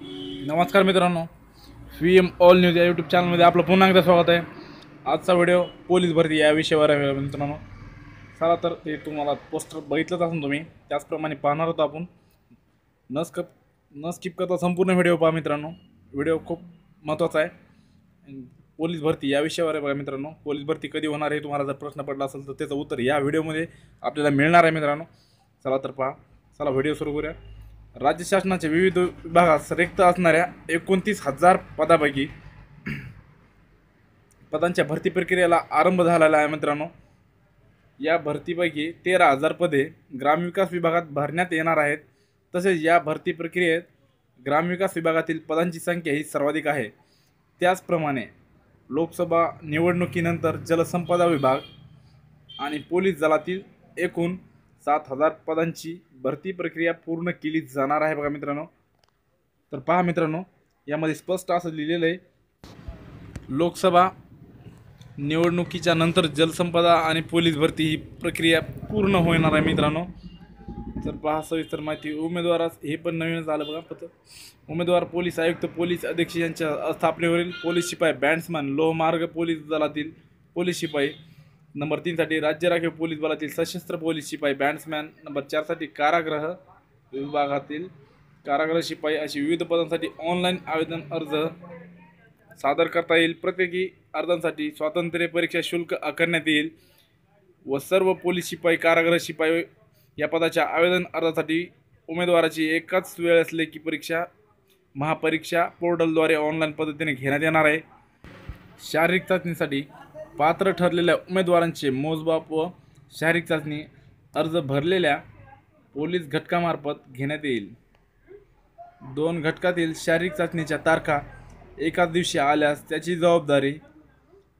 नमस्कार मित्रांनो. V M all news या यूट्यूब चॅनलमध्ये आपलं पुन्हा एकदा स्वागत आहे. आजचा व्हिडिओ पोलीस भरती या विषयावर आहे मित्रांनो. चला तर ते तुम्हाला पोस्टर बघितलंच असेल तुम्ही. त्याचप्रमाणे पाहणार होतो आपण. न स्कप न स्किप करता संपूर्ण व्हिडिओ पहा मित्रांनो. व्हिडिओ खूप महत्त्वाचा आहे. पोलीस भरती या विषयावर आहे बघा मित्रांनो. पोलीस भरती कधी होणार हे तुम्हाला जर प्रश्न पडला असेल तर त्याचं उत्तर या व्हिडिओमध्ये आपल्याला मिळणार आहे मित्रांनो. चला तर पहा. चला व्हिडिओ सुरू करूया. राज्य शासनाच्या विविध विभागात रिक्त असणाऱ्या एकोणतीस हजार पदापैकी पदांच्या भरती प्रक्रियेला आरंभ झालेला आहे मित्रांनो. या भरतीपैकी तेरा हजार पदे ग्रामविकास विभागात भरण्यात येणार आहेत. तसेच या भरती प्रक्रियेत ग्रामविकास विभागातील पदांची संख्या ही सर्वाधिक आहे. त्याचप्रमाणे लोकसभा निवडणुकीनंतर जलसंपदा विभाग आणि पोलीस दलातील एकूण सात हजार पदांची भरती प्रक्रिया पूर्ण केली जाणार आहे बघा मित्रांनो. तर पहा मित्रांनो यामध्ये स्पष्ट असं लिहिलेलं आहे. लोकसभा निवडणुकीच्या नंतर जलसंपदा आणि पोलीस भरती ही प्रक्रिया पूर्ण होणार आहे मित्रांनो. तर पहा सविस्तर माहिती उमेदवारास हे पण नवीनच झालं बघा पत्र उमेदवार पोलीस आयुक्त पोलीस अधीक्षक यांच्या स्थापनेवरील पोलीस शिपाई बँड्समॅन लोहमार्ग पोलीस दलातील पोलीस शिपाई नंबर तीनसाठी राज्य राखीव पोलीस बलातील सशस्त्र पोलीस शिपाई बँड्समॅन नंबर चारसाठी कारागृह विभागातील कारागृह शिपाई अशी विविध पदांसाठी ऑनलाईन आवेदन अर्ज सादर करता येईल. प्रत्येकी अर्जांसाठी स्वातंत्र्य परीक्षा शुल्क आकारण्यात येईल व सर्व पोलीस शिपाई कारागृह शिपाई या पदाच्या आवेदन अर्जासाठी उमेदवाराची एकाच असले की परीक्षा महापरीक्षा पोर्टलद्वारे ऑनलाईन पद्धतीने घेण्यात येणार आहे. शारीरिक चाचणीसाठी पात्र ठरलेल्या उमेदवारांचे मोजमाप व शारीरिक चाचणी अर्ज भरलेल्या पोलीस घटकामार्फत घेण्यात येईल. दोन घटकातील शारीरिक चाचणीच्या तारखा एकाच दिवशी आल्यास त्याची जबाबदारी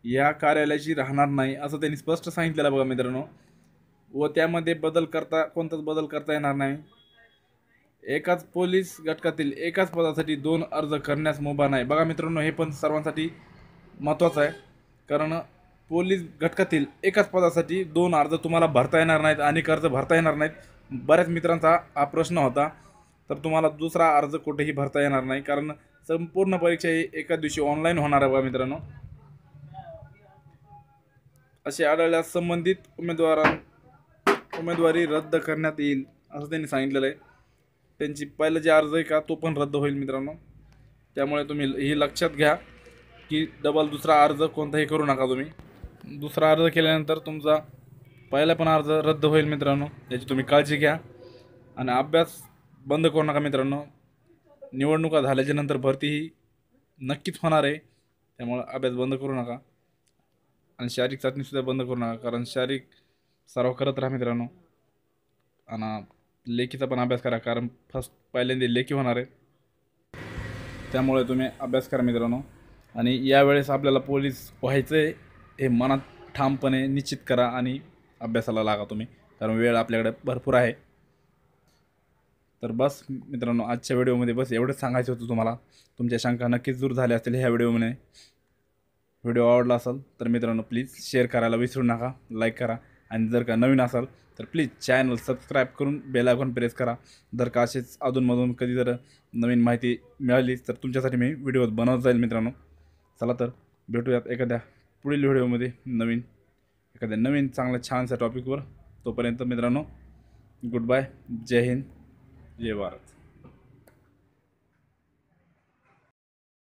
या कार्यालयाची राहणार नाही असं त्यांनी स्पष्ट सांगितलेलं बघा मित्रांनो. व त्यामध्ये बदल करता कोणताच बदल करता येणार नाही. एकाच पोलीस घटकातील एकाच पदासाठी दोन अर्ज करण्यास मुभा नाही. बघा मित्रांनो हे पण सर्वांसाठी महत्त्वाचं आहे. कारण पोलीस घटकातील एकाच पदासाठी दोन अर्ज तुम्हाला भरता येणार नाहीत अनेक अर्ज भरता येणार नाहीत. बऱ्याच मित्रांचा हा प्रश्न होता. तर तुम्हाला दुसरा अर्ज कुठेही भरता येणार नाही. कारण संपूर्ण परीक्षा ही एका दिवशी ऑनलाईन होणार आहे बघा मित्रांनो. असे आढळल्यास संबंधित उमेदवारां उमेदवारी रद्द करण्यात येईल असं त्यांनी सांगितलेलं आहे. त्यांची पहिला जे अर्ज आहे का तो पण रद्द होईल मित्रांनो. त्यामुळे तुम्ही हे लक्षात घ्या की डबल दुसरा अर्ज कोणताही करू नका तुम्ही. दुसरा अर्ज केल्यानंतर तुमचा पहिला पण अर्ज रद्द होईल मित्रांनो याची तुम्ही काळजी घ्या. आणि अभ्यास बंद करू नका मित्रांनो निवडणुका झाल्याच्यानंतर भरती ही नक्कीच होणार आहे त्यामुळं अभ्यास बंद करू नका. आणि शारीरिक चाचणीसुद्धा बंद करू नका कारण शारीरिक सराव करत राहा मित्रांनो. आणि लेखीचा पण अभ्यास करा कारण फर्स्ट पहिल्यांदा लेखी होणार आहे. त्यामुळे तुम्ही अभ्यास करा मित्रांनो. आणि यावेळेस आपल्याला पोलीस व्हायचं आहे हे मनात ठामपणे निश्चित करा आणि अभ्यासाला लागा तुम्ही. कारण वेळ आपल्याकडे भरपूर आहे. तर बस मित्रांनो आजच्या व्हिडिओमध्ये बस एवढंच सांगायचं होतं तुम्हाला. तुमच्या शंका नक्कीच दूर झाल्या असतील ह्या व्हिडिओमध्ये. व्हिडिओ आवडला असेल तर मित्रांनो प्लीज शेअर करायला विसरू नका लाईक करा. आणि जर का नवीन असाल तर प्लीज चॅनल सबस्क्राईब करून बेल आयकॉन प्रेस करा. जर का असेच अधूनमधून कधी जर नवीन माहिती मिळाली तर तुमच्यासाठी मी व्हिडिओ बनवत जाईल मित्रांनो. चला तर भेटूयात एखाद्या पुढील व्हिडिओमध्ये नवीन एखाद्या नवीन चांगल्या छानशा टॉपिकवर तोपर्यंत मित्रांनो गुड बाय जय हिंद. जय भारत.